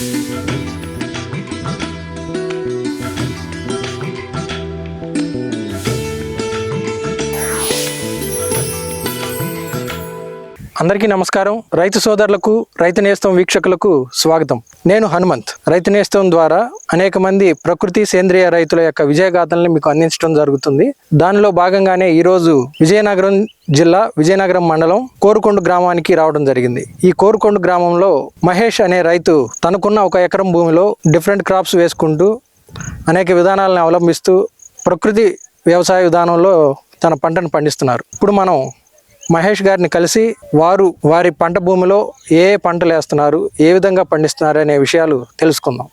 Música అందరికీ నమస్కారం. రైతు సోదరులకు రైతు నేస్తం వీక్షకులకు స్వాగతం. నేను హనుమంత్. రైతు నేస్తం ద్వారా అనేక మంది ప్రకృతి సేంద్రియ రైతుల యొక్క విజయగాథలను మీకు అందించడం జరుగుతుంది. దానిలో భాగంగానే ఈరోజు విజయనగరం జిల్లా విజయనగరం మండలం కోరుకొండ గ్రామానికి రావడం జరిగింది. ఈ కోరుకొండ గ్రామంలో మహేష్ అనే రైతు తనకున్న ఒక ఎకరం భూమిలో డిఫరెంట్ క్రాప్స్ వేసుకుంటూ అనేక విధానాలను అవలంబిస్తూ ప్రకృతి వ్యవసాయ విధానంలో తన పంటను పండిస్తున్నారు. ఇప్పుడు మనం మహేష్ గారిని కలిసి వారు వారి పంట భూమిలో ఏ ఏ పంటలు వేస్తున్నారు ఏ విధంగా పండిస్తున్నారు అనే విషయాలు తెలుసుకుందాం.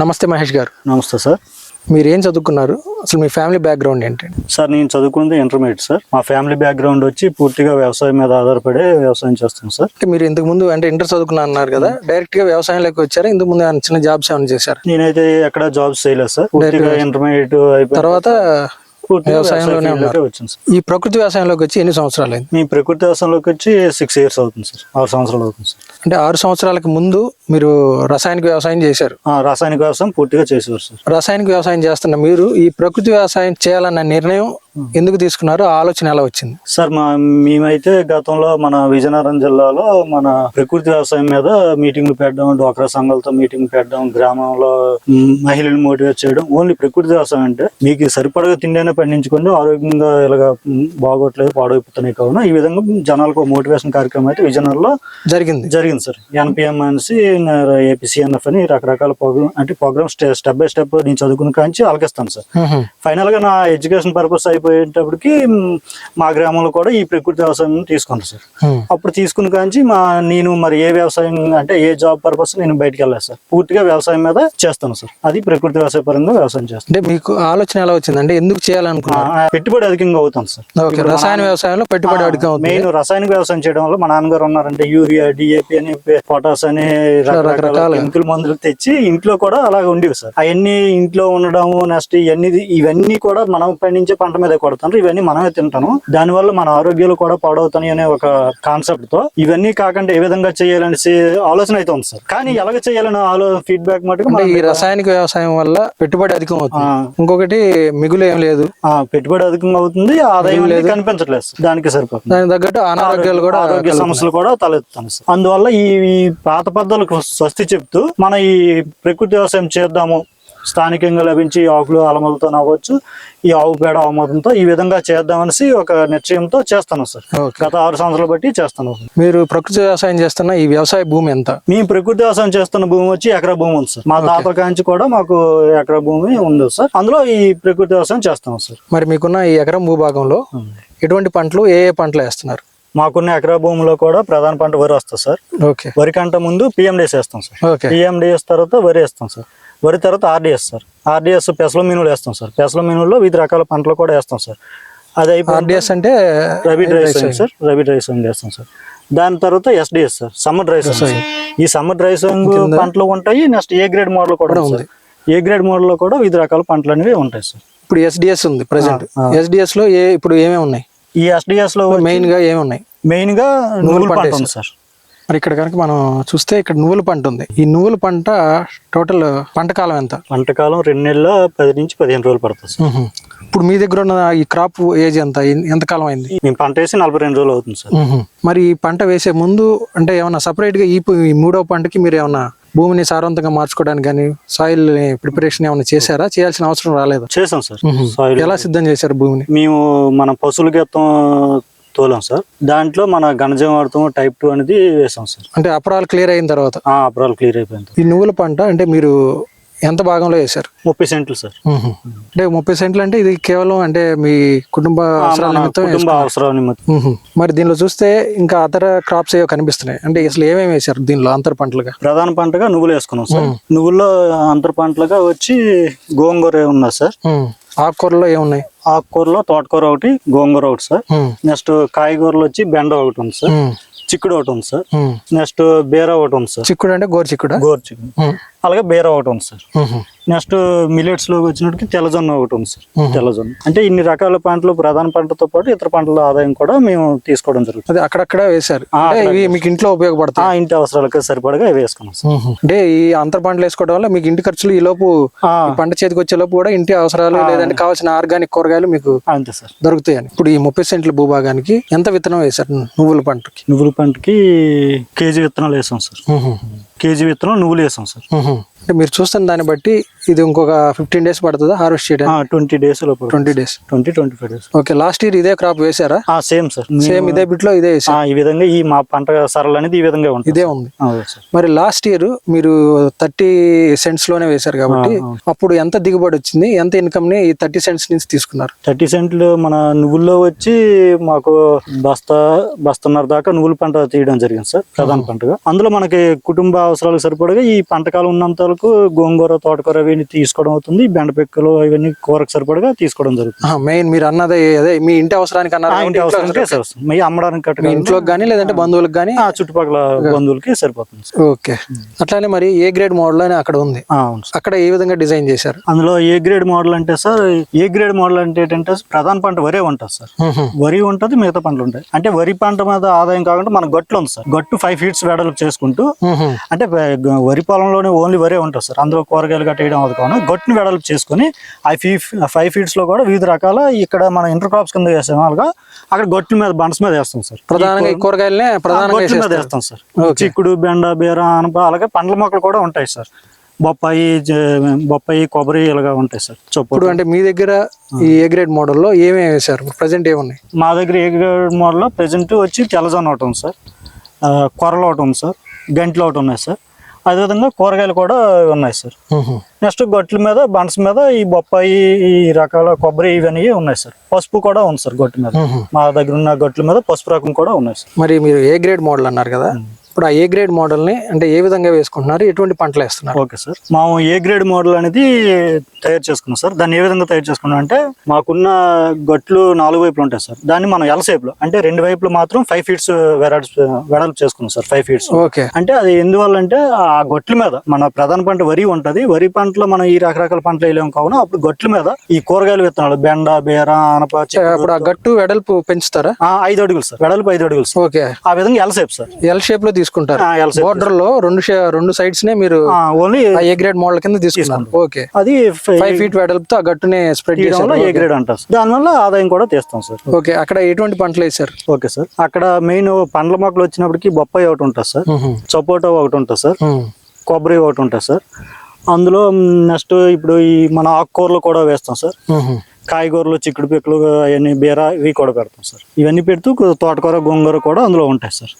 నమస్తే మహేష్ గారు. నమస్తే సార్. మీరు ఏం చదువుకున్నారు? అసలు మీ ఫ్యామిలీ బ్యాక్గ్రౌండ్ ఏంటండి? సార్ నేను చదువుకున్నది ఇంటర్మీడియట్ సార్. మా ఫ్యామిలీ బ్యాక్గ్రౌండ్ వచ్చి పూర్తిగా వ్యవసాయం మీద ఆధారపడే వ్యవసాయం చేస్తాం సార్. మీరు ఇంతకు ముందు అంటే ఇంటర్ చదువుకున్నా అన్నారు కదా డైరెక్ట్గా వ్యవసాయంలోకి వచ్చారా? ఇంతకు ముందు చిన్న జాబ్స్ ఏమైనా చేశారు? నేనైతే ఎక్కడ జాబ్స్ చేయలేదు సార్. పూర్తిగా ఇంటర్మీడియట్ అయిపోయిన తర్వాత వ్యవసాయంలోనే ఉన్నారు. ఈ ప్రకృతి వ్యవసాయంలోకి వచ్చి ఎన్ని సంవత్సరాలు అయింది మీ ప్రకృతి వ్యవసాయంలోకి వచ్చి సిక్స్ ఇయర్స్ అవుతుంది సార్ ఆరు సంవత్సరాలు అవుతుంది సార్ అంటే ఆరు సంవత్సరాలకు ముందు మీరు రసాయనిక వ్యవసాయం చేశారు. ఆ, రాసాయనిక వ్యవసాయం పూర్తిగా చేసేవారు సార్ రసాయనిక వ్యవసాయం చేస్తున్న మీరు ఈ ప్రకృతి వ్యవసాయం చేయాలన్న నిర్ణయం ఎందుకు తీసుకున్నారు? ఆలోచన ఎలా వచ్చింది? సార్ మా మేమైతే గతంలో మన విజయనగరం జిల్లాలో మన ప్రకృతి వ్యవసాయం మీద మీటింగ్లు పెట్టడం డ్వాక్రా సంఘాలతో మీటింగ్ పెట్టడం గ్రామంలో మ్, మహిళలను మోటివేట్ చేయడం ఓన్లీ ప్రకృతి వ్యవసాయం అంటే మీకు సరిపడగా తిండినే పండించుకోండి ఆరోగ్యంగా ఇలాగ బాగోట్లేదు పాడైపోతున్నాయి కావున ఈ విధంగా జనాలకు మోటివేషన్ కార్యక్రమం అయితే విజయనగరంలో జరిగింది. జరిగింది సార్. ఎన్పిఎం అనేసి ఏపీసీఎన్ఎఫ్ అని రకరకాల ప్రోగ్రామ్ అంటే ప్రోగ్రామ్ స్టెప్ బై స్టెప్ నేను చదువుకున్న కాంచి అలకిస్తాను సార్. మ్మ్. ఫైనల్గా నా ఎడ్యుకేషన్ పర్పస్ అయిపోయేటప్పటికి మ్, గ్రామంలో కూడా ఈ ప్రకృతి వ్యవసాయం తీసుకున్నాను సార్. అప్పుడు తీసుకున్న కాంచి మా నేను మరి ఏ వ్యవసాయం అంటే ఏ జాబ్ పర్పస్ నేను బయటకు వెళ్ళాను సార్. పూర్తిగా వ్యవసాయం మీద చేస్తాను సార్. అది ప్రకృతి వ్యవసాయ పరంగా వ్యవసాయం చేస్తాను. అంటే మీకు ఆలోచన ఎలా వచ్చింది అంటే ఎందుకు చేయాలనుకున్నారు? ఆ, పెట్టుబడి అధికంగా అవుతాను సార్. రసాయన వ్యవసాయంలో పెట్టుబడి అడిగి అవుతుంది. మెయిన్ రసాయనిక వ్యవసాయం చేయడం వల్ల మా నాన్నగారు ఉన్నారంటే యూరియా డిఏపి అని పొటాస్ అని రకరకాల రకరకాల. కెమికల్ మందులు తెచ్చి ఇంట్లో కూడా అలాగ ఉండేవి సార్. అవన్నీ ఇంట్లో ఉండడం నెక్స్ట్ ఇవన్నీ ఇవన్నీ కూడా మనం పండించే పంట మీద కొడతాను. ఇవన్నీ మనమే తింటాను. దానివల్ల మన ఆరోగ్యాలు కూడా పాడవుతాయి అనే ఒక కాన్సెప్ట్తో ఇవన్నీ కాకుండా ఏ విధంగా చేయాలనేసి ఆలోచన అయితే ఉంది సార్. కానీ ఎలాగ చేయాలని ఫీడ్బ్యాక్ మటుకు ఈ రసాయనిక వ్యవసాయం వల్ల పెట్టుబడి అధికం అవుతుంది ఇంకొకటి మిగులు ఏం లేదు. పెట్టుబడి అధికంగా అవుతుంది ఆదాయం అనేది కనిపించట్లేదు. దానికి సరిపోతుంది. దానికి తగ్గట్టు అనారోగ్యాలు కూడా ఆరోగ్య. సమస్యలు కూడా తలెత్తాను సార్. అందువల్ల ఈ ఈ పాత పద్ధతులకు స్వస్తి చెప్తూ మన ఈ ప్రకృతి వ్యవసాయం చేద్దాము స్థానికంగా లభించి ఆకులు అలమలతో అవ్వచ్చు ఈ ఆవు పేడ ఆమోదంతో ఈ విధంగా చేద్దామనేసి ఒక నిశ్చయంతో చేస్తాను సార్. గత ఆరు సంవత్సరాలు బట్టి చేస్తాను మీరు ప్రకృతి వ్యవసాయం చేస్తున్న ఈ వ్యవసాయ భూమి ఎంత? మేము ప్రకృతి వ్యవసాయం చేస్తున్న భూమి వచ్చి ఎకరా భూమి ఉంది సార్. మా తాతల కాంచి కూడా మాకు ఎకరా భూమి ఉంది సార్. అందులో ఈ ప్రకృతి వ్యవసాయం చేస్తాం సార్. మరి మీకున్న ఈ ఎకరం భూభాగంలో ఎటువంటి పంటలు ఏ ఏ పంటలు వేస్తున్నారు? మాకున్న ఎకరా భూమిలో కూడా ప్రధాన పంట వరి వస్తుంది సార్. ఓకే. వరి కంట ముందు పిఎండిఎస్ వేస్తాం సార్. పిఎండిఎస్ తర్వాత వరి వేస్తాం సార్. వరి తర్వాత ఆర్డిఎస్ సార్. ఆర్డిఎస్ పెసల మినులు వేస్తాం సార్. పెసల మినుల్లో వివిధ రకాల పంటలు కూడా వేస్తాం సార్. అది ఆర్డిఎస్ అంటే rabi dry sowing sir. Rabi dry sowing వేస్తాం సార్. దాని తర్వాత SDS sir. Summer dry sowing ఈ సమ్మర్ డ్రై సోయింగ్ పంటలు ఉంటాయి నెక్స్ట్ ఏ గ్రేడ్ మోడల్ కూడా ఉంది. ఏ గ్రేడ్ మోడల్లో కూడా వివిధ రకాల పంటలు అనేవి ఉంటాయి సార్. ఇప్పుడు ఎస్డిఎస్ ఉంది ప్రజెంట్. ఎస్డిఎస్లో ఏ ఇప్పుడు ఏమేమి ఉన్నాయి? ఈ ఎస్డిఎస్లో మెయిన్గా ఏమి ఉన్నాయి? మెయిన్గా నువ్వుల పంట ఉంది సార్. మరి ఇక్కడ కనుక మనం చూస్తే ఇక్కడ నువ్వుల పంట ఉంది. ఈ నువ్వుల పంట టోటల్ పంట కాలం ఎంత? పంట కాలం రెండు నెలల పది నుంచి పదిహేను రోజులు పడుతుంది సార్. ఇప్పుడు మీ దగ్గర ఉన్న ఈ క్రాప్ ఏజ్ ఎంత? ఎంత కాలం అయింది? మేము పంట వేసి నలభై రెండు రోజులు అవుతుంది సార్. మ్మ్. మరి ఈ పంట వేసే ముందు అంటే ఏమన్నా సపరేట్గా ఈ పు- ఈ మూడో పంటకి మీరు ఏమన్నా భూమిని సారవంతంగా మార్చుకోవడానికి కానీ సాయిల్ ప్రిపరేషన్ ఏమైనా చేశారా? చేయాల్సిన అవసరం రాలేదు? చేసాం సార్. సాయిల్ ఎలా సిద్ధం చేశారు భూమిని? మేము మన పశువుల తోలాం సార్. దాంట్లో మన ఘనజం వాడతాం టైప్ టూ అనేది వేసాం సార్. అంటే అపరాలు క్లియర్ అయిన తర్వాత? అప్రాలు క్లియర్ అయిపోయింది ఈ నువ్వుల పంట అంటే మీరు ఎంత భాగంలో వేశారు? ముప్పై సెంట్లు సార్. అంటే ముప్పై సెంట్లు అంటే ఇది కేవలం అంటే మీ కుటుంబ అవసరాల నిమిత్తం కుటుంబ అవసరం నిమిత్తం. మరి దీనిలో చూస్తే ఇంకా అతర క్రాప్స్ ఏవో కనిపిస్తున్నాయి. అంటే అసలు ఏమేమి వేశారు దీనిలో అంతర పంటలుగా? ప్రధాన పంటగా నువ్వులు వేసుకున్నాం సార్. నువ్వుల్లో అంతర పంటలుగా వచ్చి గోంగూర ఉన్నది సార్. ఆకుకూరలో ఏమున్నాయి ఆకుకూరలో తోటకూర ఒకటి గోంగూర ఒకటి సార్. నెక్స్ట్ కాయగూరలు వచ్చి బెండ ఒకటి ఉంది సార్. చిక్కుడు ఒకటి ఉంది సార్. నెక్స్ట్ బీర ఒకటి ఉంది సార్ చిక్కుడు అంటే గోరు చిక్కుడా గోరు చిక్కుడు. అలాగే బీర ఒకటి ఉంది సార్. నెక్స్ట్ మిలెట్స్లో వచ్చినట్టుకి తెల్లజొన్న ఒకటి ఉంది సార్. తెల్లజొన్న. అంటే ఇన్ని రకాల పంటలు ప్రధాన పంటతో పాటు ఇతర పంటల ఆదాయం కూడా మేము తీసుకోవడం జరుగుతుంది. అదే అక్కడక్కడ వేశారు. ఇవి మీకు ఇంట్లో ఉపయోగపడతాయి. ఆ ఇంటి అవసరాలకు సరిపడగా ఇవి వేసుకున్నాం సార్. అంటే ఈ అంతర పంటలు వేసుకోవడం వల్ల మీకు ఇంటి ఖర్చులు ఈ లోపు పంట చేతికి వచ్చే లోపు కూడా ఇంటి అవసరాలు లేదంటే కావాల్సిన ఆర్గానిక్ కూరగాయలు మీకు అంతే సార్. దొరుకుతాయని. ఇప్పుడు ఈ ముప్పై సెంట్ల భూభాగానికి ఎంత విత్తనం వేశారు నువ్వుల పంటకి? నువ్వుల పంటకి కేజీ విత్తనాలు వేసాం సార్. కేజీ విత్తనం నువ్వులు వేసాం సార్. అంటే మీరు చూస్తున్న దాన్ని బట్టి ఇది ఇంకొక ఫిఫ్టీన్ డేస్ పడుతుందా? హార్వెస్ట్ చేయడానికి? ట్వంటీ డేస్ లోపల twenty days twenty twenty five days okay last year ఇదే క్రాప్ వేశారా సేమ్ సార్ సేమ్ ఇదే బిట్లో ఇదే వేసారు? ఈ విధంగా ఈ మా పంట సరళ అనేది ఈ విధంగా ఉంటుంది ఇదే ఉంది. మరి లాస్ట్ ఇయర్ మీరు థర్టీ సెంట్స్లోనే వేశారు కాబట్టి అప్పుడు ఎంత దిగుబడి వచ్చింది? ఎంత ఇన్కమ్ని ఈ థర్టీ సెంట్స్ నుంచి తీసుకున్నారు? థర్టీ సెంట్లు మన నువ్వుల్లో వచ్చి మాకు బస్తా బస్తన్నర దాకా నువ్వుల పంట తీయడం జరిగింది సార్ ప్రధాన పంటగా. అందులో మనకి కుటుంబ అవసరాలకు సరిపడగా ఈ పంటకాలం ఉన్నంత వరకు గోంగూర తోటకూర అవన్నీ తీసుకోవడం అవుతుంది. బెండ పిక్కలు అవన్నీ కూరకు సరిపడగా తీసుకోవడం జరుగుతుంది. మెయిన్ మీరు అన్నది అదే మీ ఇంటి అవసరానికి అన్నారు? ఇంటి అవసరానికే మీ అమ్మడానికి ఇంట్లోకి కానీ లేదంటే బంధువులకు కానీ ఆ చుట్టుపక్కల బంధువులకి సరిపోతుంది సార్. ఓకే. అట్లానే మరి ఏ గ్రేడ్ మోడల్ అని అక్కడ ఉంది. అక్కడ ఏ విధంగా డిజైన్ చేశారు? అందులో ఏ గ్రేడ్ మోడల్ అంటే సార్ ఏ గ్రేడ్ మోడల్ అంటే ఏంటంటే ప్రధాన పంట వరే ఉంటుంది సార్. వరి ఉంటుంది మిగతా పంటలు ఉంటాయి. అంటే వరి పంట మీద ఆదాయం కాకుండా మన గట్లు ఉంది సార్. గట్టు ఫైవ్ ఫీట్స్ వెడల్పు చేసుకుంటూ అంటే వరి పొలంలోనే ఓన్లీ వరే ఉంటుంది సార్. అందులో కూరగాయలు గట్ట వేయడం అది కాకుండా గట్టుని వెడల్పు చేసుకుని ఆ ఫీ ఫైవ్ ఫీట్స్లో కూడా వివిధ రకాల ఇక్కడ మన ఇంటర్ క్రాప్స్ కింద వేసే వాళ్ళగా అక్కడ గట్ల మీద బండ్స్ మీద వేస్తాం సార్. ప్రధానంగా కూరగాయలనే గట్ల మీద. వేస్తాం సార్. చిక్కుడు బెండ బీర అనప అలాగే పండ్ల మొక్కలు కూడా ఉంటాయి సార్. బొప్పాయి బొప్పాయి కొబ్బరి ఇలాగా ఉంటాయి సార్. చొప్పు ఇప్పుడు అంటే మీ దగ్గర ఈ ఏ గ్రేడ్ మోడల్లో ఏమేమి వేశారు? ప్రజెంట్ ఏమున్నాయి? మా దగ్గర ఏ గ్రేడ్ మోడల్లో ప్రెజెంట్ వచ్చి తెల్లజొన్న ఒకటి ఉంది సార్. కొరలు ఒకటి ఉంది సార్. గంటలు ఒకటి ఉన్నాయి సార్. అదేవిధంగా కూరగాయలు కూడా ఉన్నాయి సార్. నెక్స్ట్ గొట్ల మీద బండ్స్ మీద ఈ బొప్పాయి ఈ రకాల కొబ్బరి ఇవన్నీ ఉన్నాయి సార్. పసుపు కూడా ఉంది సార్ గొట్టు మీద. మా దగ్గర ఉన్న గొట్ల మీద పసుపు రకం కూడా ఉన్నాయి సార్. మరి మీరు ఏ గ్రేడ్ మోడల్ అన్నారు కదా? ఇప్పుడు ఆ ఏ గ్రేడ్ మోడల్ని అంటే ఏ విధంగా వేసుకుంటున్నారు? ఎటువంటి పంటలు వేస్తున్నారు? Okay sir. మేము ఏ గ్రేడ్ మోడల్ అనేది తయారు చేసుకున్నాం సార్. దాన్ని ఏ విధంగా తయారు చేసుకున్నాం అంటే మాకున్న గట్లు నాలుగు వైపులు ఉంటాయి సార్. దాన్ని మనం ఎల్లో అంటే రెండు వైపులు మాత్రం ఫైవ్ ఫీట్స్ వెడల్పు వెడల్పు చేసుకున్నాం సార్ ఫైవ్ ఫీట్స్ ఓకే. అంటే అది ఎందువల్ల అంటే ఆ గొట్ల మీద మన ప్రధాన పంట వరి ఉంటది. వరి పంటలో మనం ఈ రకరకాల పంటలు వేయలేము కావున అప్పుడు గొట్ల మీద ఈ కూరగాయలు విత్తనాలు బెండ బీర చిక్కుడు, అప్పుడు ఆ గట్టు వెడల్పు పెంచుతారా? ఆ, ఐదు అడుగులు సార్. వెడల్పు ఐదు అడుగులు సార్. ఓకే. ఆ విధంగా ఎల్ షేప్ సార్. ఎల్ షేప్లో తీసుకుంటారు. బోర్డర్లో రెండు రెండు సైడ్స్ నే మీరు ఓన్లీ ఏ గ్రేడ్ మోడల్ కింద తీసుకున్నారు. ఓకే అది ఫైవ్ ఫీట్ వెడల్పుతో ఆ గట్టుని స్ప్రెడ్ చేశారు. ఏ గ్రేడ్ అంటారు. దానివల్ల ఆదాయం కూడా తీస్తాం సార్. ఓకే అక్కడ ఎటువంటి పంటలు వేశారు? Okay sir. అక్కడ మెయిన్ పండ్ల మొక్కలు వచ్చినప్పటికి బొప్పాయి ఒకటి ఉంటుంది సార్. సపోటా ఒకటి ఉంటుంది సార్. కొబ్బరి ఒకటి ఉంటుంది సార్. అందులో నెక్స్ట్ ఇప్పుడు ఈ మన ఆకుకూరలు కూడా వేస్తాం సార్. కాయగూరలు చిక్కుడు పిక్కలు అవన్నీ బీర ఇవి కూడా పెడతాం సార్. ఇవన్నీ పెడుతూ తోటకూర గోంగూర కూడా అందులో ఉంటాయి సార్.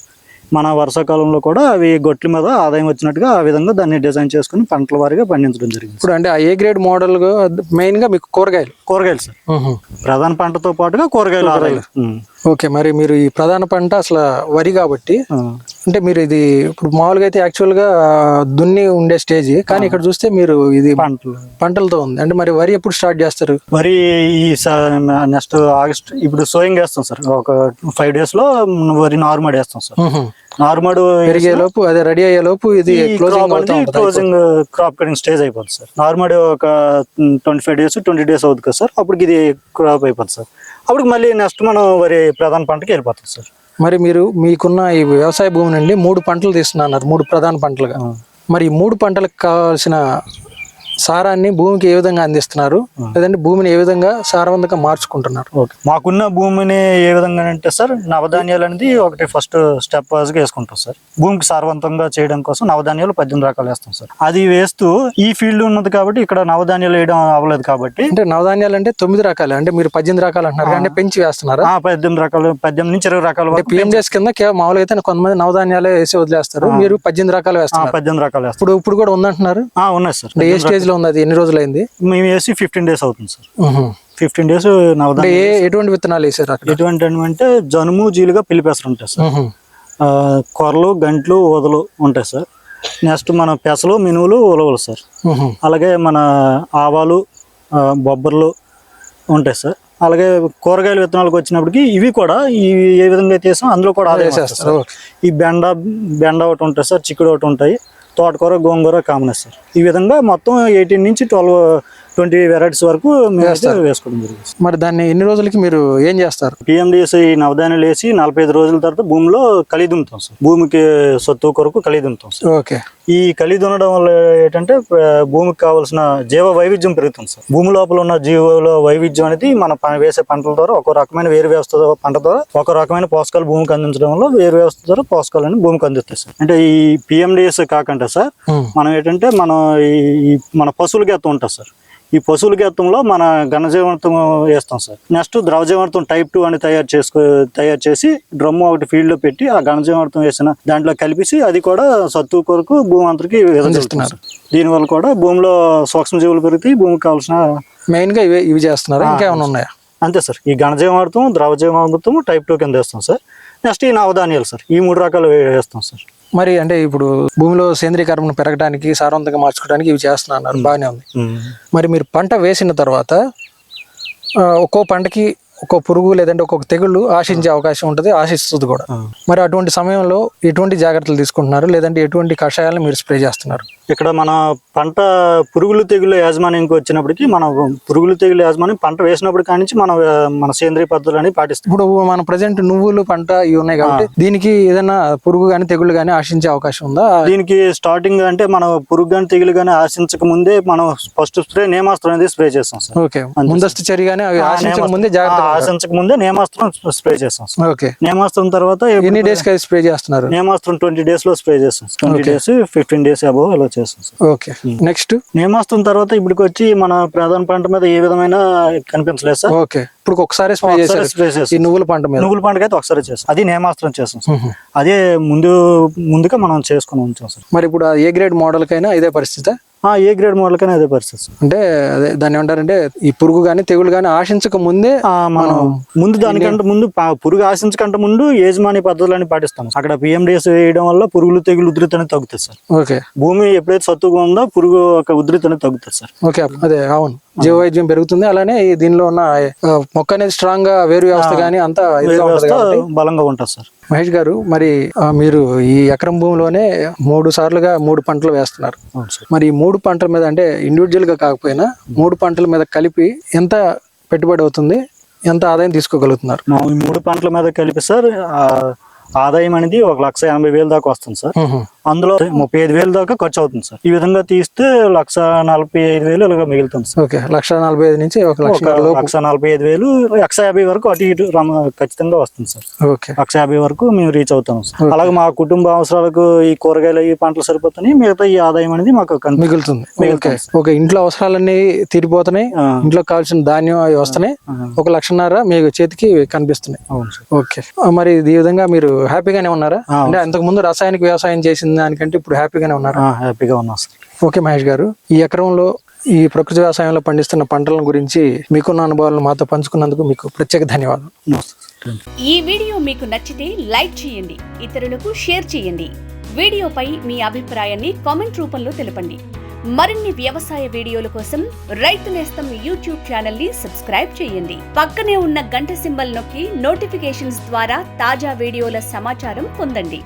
మన వర్షాకాలంలో కూడా అవి గొట్ల మీద ఆదాయం వచ్చినట్టుగా ఆ విధంగా దాన్ని డిజైన్ చేసుకుని పంటల వారీగా పండించడం జరిగింది ఇప్పుడు అంటే ఆ ఏ గ్రేడ్ మోడల్ మెయిన్గా మీకు కూరగాయలు కూరగాయలు సార్. ప్రధాన పంటతో పాటుగా కూరగాయలు ఆదాయం. ఓకే మరి మీరు ఈ ప్రధాన పంట అసలు వరి కాబట్టి. అంటే మీరు ఇది ఇప్పుడు మామూలుగా అయితే యాక్చువల్గా దున్ని ఉండే స్టేజ్ కానీ ఇక్కడ చూస్తే మీరు ఇది పంటలు. పంటలతో ఉంది. అంటే మరి వరి ఎప్పుడు స్టార్ట్ చేస్తారు? వరి ఈ నెక్స్ట్ ఆగస్ట్ ఇప్పుడు సోయింగ్ వేస్తాం సార్. ఒక ఫైవ్ డేస్లో వరి నారుమడి వేస్తాం సార్. నారుమడు పెరిగే లోపు అదే రెడీ అయ్యే లోపు ఇది క్లోజింగ్ క్రాప్ కటింగ్ స్టేజ్ అయిపోతుంది. సార్. నార్మల్ ఒక twenty five days twenty days అవుతుంది కదా సార్. అప్పటికి ఇది క్రాప్ అయిపోతుంది సార్. అప్పటికి మళ్ళీ నెక్స్ట్ మనం వరి ప్రధాన పంటకి వెళ్ళిపోతుంది సార్. మరి మీరు మీకున్న ఈ వ్యవసాయ భూమి నుండి మూడు పంటలు తీస్తున్నారు మూడు ప్రధాన పంటలుగా. మరి ఈ మూడు పంటలకు కావాల్సిన సారాన్ని భూమికి ఏ విధంగా అందిస్తున్నారు? లేదంటే భూమిని ఏ విధంగా సారవంతంగా మార్చుకుంటున్నారు? ఓకే. మాకున్న భూమిని ఏ విధంగా అంటే సార్ నవధాన్యాలు అనేది ఒకటి ఫస్ట్ స్టెప్ వైజ్గా వేసుకుంటాం సార్. భూమికి సారవంతంగా చేయడం కోసం నవధాన్యాలు పద్దెనిమిది రకాలు వేస్తాం సార్. అది వేస్తూ ఈ ఫీల్డ్ ఉన్నది కాబట్టి ఇక్కడ నవధాన్యాలు వేయడం అవ్వలేదు కాబట్టి అంటే నవధాన్యాలు అంటే తొమ్మిది రకాలు అంటే మీరు పద్దెనిమిది రకాలు అంటున్నారు అంటే పెంచి వేస్తున్నారా? ఆ పద్దెనిమిది రకాలు పద్దెనిమిది నుంచి ఇరవై రకాల పిఎంజెస్ కింద కేవలం మామూలుగా అయితే కొంతమంది నవధాన్యాలే వేసి వదిలేస్తారు మీరు పద్దెనిమిది రకాలు ఆ, వేస్తున్నారు. పద్దెనిమిది రకాలు ఇప్పుడు ఇప్పుడు కూడా ఉందంటున్నారు? ఆ, ఉన్నాయి సార్. ఏ స్టేజ్ లో ఉంది అది ఎన్ని రోజులైంది? మేము వేసి ఫిఫ్టీన్ డేస్ అవుతుంది సార్. ఫిఫ్టీన్ డేస్ ఎటువంటి విత్తనాలు వేసారు అక్కడ? ఎటువంటి అంటే జనుము జీలుగా పెసరు ఉంటాయి సార్. కొరలు గంట్లు ఊదలు ఉంటాయి సార్. నెక్స్ట్ మన పెసలు మినువులు ఉలవలు సార్. అలాగే మన ఆవాలు బొబ్బర్లు ఉంటాయి సార్. అలాగే కూరగాయల విత్తనాలకు వచ్చినప్పటికి ఇవి కూడా ఈ ఏ విధంగా అయితే అందులో కూడా ఆదాయం. ఈ బెండ బెండ ఒకటి ఉంటాయి సార్ చిక్కుడు ఒకటి ఉంటాయి. తోటకూర గోంగూర కామన్ సార్. ఈ విధంగా మొత్తం ఎయిటీన్ నుంచి ట్వెల్వ్ ట్వంటీ వెరైటీస్ వరకు వేసుకోవడం జరిగింది. మరి దాన్ని ఎన్ని రోజులకి మీరు ఏం చేస్తారు? పిఎండిఎస్ ఈ నవధాన్యాలు వేసి నలభై ఐదు రోజుల తర్వాత భూమిలో కలి దున్నుతాం సార్. భూమికి సొత్తు కొరకు కలి దున్నుతాం సార్. ఓకే. ఈ కలి దున్నడం వల్ల ఏంటంటే భూమికి కావాల్సిన జీవ వైవిధ్యం పెరుగుతుంది సార్. భూమి లోపల ఉన్న జీవుల వైవిధ్యం అనేది మన వేసే పంటల ద్వారా ఒక రకమైన వేరు వ్యవస్థ పంట ద్వారా ఒక రకమైన పోషకాలు భూమికి అందించడం వల్ల వేరు వ్యవస్థ ద్వారా పోషకాలను భూమికి అందిస్తాయి సార్. అంటే ఈ పిఎండిఎస్ కాకుండా సార్. మనం ఏంటంటే మనం ఈ- మన పశువుల గెత్తం ఉంటుంది సార్. ఈ పశువుల గెత్తంలో మన ఘనజీవనతం వేస్తాం సార్. నెక్స్ట్ ద్రవజీవనతం టైప్ టూ అని తయారు చేసుకో తయారు చేసి డ్రమ్ము ఒకటి ఫీల్డ్లో పెట్టి ఆ ఘనజీవనతం వేసిన దాంట్లో కలిపేసి అది కూడా సత్తు కొరకు భూమి అంతరికి అందిస్తున్నారు. దీనివల్ల కూడా భూమిలో సూక్ష్మజీవులు పెరుగుతాయి భూమికి కావాల్సిన మెయిన్గా ఇవే ఇవి చేస్తున్నారు. ఇంకేమైనా ఉన్నాయా? అంతే సార్. ఈ ఘనజీవామృతం ద్రవజీవామృతం టైప్ టూ కింద వేస్తాం సార్. నెక్స్ట్ ఈ నవధాన్యాలు సార్. ఈ మూడు రకాలు వేస్తాం సార్. మరి అంటే ఇప్పుడు భూమిలో సేంద్రీయ కర్బనం పెరగడానికి సారవంతంగా మార్చుకోవడానికి ఇవి చేస్తున్నారు బాగానే ఉంది. మరి మీరు పంట వేసిన తర్వాత ఒక్కో పంటకి ఒక్కో పురుగు లేదంటే ఒక్కొక్క తెగుళ్ళు ఆశించే అవకాశం ఉంటుంది ఆశిస్తుంది కూడా. మరి అటువంటి సమయంలో ఎటువంటి జాగ్రత్తలు తీసుకుంటున్నారు? లేదంటే ఎటువంటి కషాయాలను మీరు స్ప్రే చేస్తున్నారు? ఇక్కడ మన పంట పురుగులు తెగులు యాజమాన్యంకి వచ్చినప్పటికి మన పురుగులు తెగులు యాజమాన్యం పంట వేసినప్పుడు కానించి మనం మన సేంద్రియ పద్ధతులని పాటిస్తాం. ఇప్పుడు మన ప్రజెంట్ నువ్వులు పంట ఇవి ఉన్నాయి కాబట్టి దీనికి ఏదైనా పురుగు కానీ తెగుళ్ళు కానీ ఆశించే అవకాశం ఉందా? దీనికి స్టార్టింగ్ అంటే మనం పురుగు కానీ తెగులు కానీ ఆశించక ముందే మనం ఫస్ట్ స్ప్రే నేమాస్త్రం అనేది స్ప్రే చేస్తాం సార్. ఓకే. ముందస్తు చర్యగానే ఆశించక ముందే జాగ్రత్త ఆశించక ముందే నేమాస్త్రం స్ప్రే చేస్తాం ఓకే. నేమాస్త్రం తర్వాత ఎన్ని డేస్కి స్ప్రే చేస్తున్నారు? నేమాస్త్రం ట్వంటీ డేస్లో స్ప్రే చేస్తాం twenty days fifteen days above అలా చేస్తాం సార్. ఓకే. నెక్స్ట్? నేమాస్త్రం తర్వాత ఇప్పటికి వచ్చి మన ప్రధాన పంట మీద ఏ విధమైన కనిపించలేదు సార్. ఓకే. ఇప్పుడు ఒకసారి స్ప్రే చేశారు. స్ప్రే నువ్వుల పంట మీద. నువ్వుల పండుగ అయితే ఒకసారి చేస్తాం అది నేమాస్త్రం చేస్తాం సార్. అదే ముందు ముందుగా మనం చేసుకుని ఉంచాం సార్. మరి ఇప్పుడు ఏ గ్రేడ్ మోడల్ కైనా ఇదే పరిస్థితి? ఏ గ్రేడ్ మోడల్ కైనా అదే పరిస్థితి. అంటే అదే దాన్ని ఏమంటారంటే ఈ పురుగు కానీ తెగులు కానీ ఆశించక ముందే మనం ముందు దానికంటే ముందు పురుగు ఆశించకంటే ముందు యజమాని పద్ధతులని పాటిస్తాం. అక్కడ పిఎండిఎస్ వేయడం వల్ల పురుగులు తెగులు ఉధృతి అనేది తగ్గుతుంది సార్. ఓకే. భూమి ఎప్పుడైతే సత్తుగా ఉందో పురుగు యొక్క ఉధృతి అనేది తగ్గుతుంది సార్. ఓకే అదే అవును. జీవ వైద్యం పెరుగుతుంది. అలానే ఈ దీనిలో ఉన్న మొక్క అనేది స్ట్రాంగ్గా వేరు వ్యవస్థ కానీ అంతా. బలంగా ఉంటుంది సార్. మహేష్ గారు మరి మీరు ఈ ఎకరం భూమిలోనే మూడు సార్లుగా మూడు పంటలు వేస్తున్నారు. మరి ఈ మూడు పంటల మీద అంటే ఇండివిజువల్గా కాకపోయినా మూడు పంటల మీద కలిపి ఎంత పెట్టుబడి అవుతుంది? ఎంత ఆదాయం తీసుకోగలుగుతున్నారు? మూడు పంటల మీద కలిపి సార్ ఆదాయం అనేది ఒక లక్ష ఎనభై వేలు దాకా వస్తుంది సార్. అందులో ముప్పై ఐదు వేలు దాకా ఖర్చు అవుతుంది సార్. ఈ విధంగా తీస్తే లక్ష నలభై ఐదు వేలు ఇలాగ మిగులుతుంది సార్. ఓకే లక్ష నలభై ఐదు నుంచి ఒక లక్ష లక్ష నలభై ఐదు వేలు లక్ష యాభై వరకు అటు ఇటు ఖచ్చితంగా వస్తుంది సార్. ఓకే. లక్ష యాభై వరకు మేము రీచ్ అవుతాం సార్. అలాగే మా కుటుంబ అవసరాలకు ఈ కూరగాయలు ఈ పంటలు సరిపోతాయి మిగతా ఈ ఆదాయం అనేది మాకు మిగులుతుంది. ఓకే. ఇంట్లో అవసరాలన్నీ తీరిపోతున్నాయి ఇంట్లో కావాల్సిన ధాన్యం అవి వస్తున్నాయి ఒక లక్షన్నర మీకు చేతికి కనిపిస్తున్నాయి. అవును సార్. ఓకే. మరి ఈ విధంగా మీరు హ్యాపీగానే ఉన్నారా? అంటే అంతకు ముందు రాసాయనిక వ్యవసాయం చేసిన దానికంటే ఇప్పుడు హ్యాపీగానే ఉన్నారా. హ్యాపీగా ఉన్నాం సార్. ఓకే మహేష్ గారు ఈ ఎకరంలో ఈ ప్రకృతి వ్యవసాయంలో పండిస్తున్న పంటల గురించి మీకున్న అనుభవాలను మాతో పంచుకున్నందుకు మీకు ప్రత్యేక ధన్యవాదాలు. ఈ వీడియో మీకు నచ్చితే లైక్ చేయండి ఇతరులకు షేర్ చేయండి. వీడియోపై మీ అభిప్రాయాన్ని కామెంట్ రూపంలో తెలపండి. మరిన్ని వ్యవసాయ వీడియోల కోసం రైతు నేస్తం యూట్యూబ్ ఛానల్ని సబ్స్క్రైబ్ చేయండి. పక్కనే ఉన్న గంట సింబల్ నొక్కి నోటిఫికేషన్స్ ద్వారా తాజా వీడియోల సమాచారం పొందండి.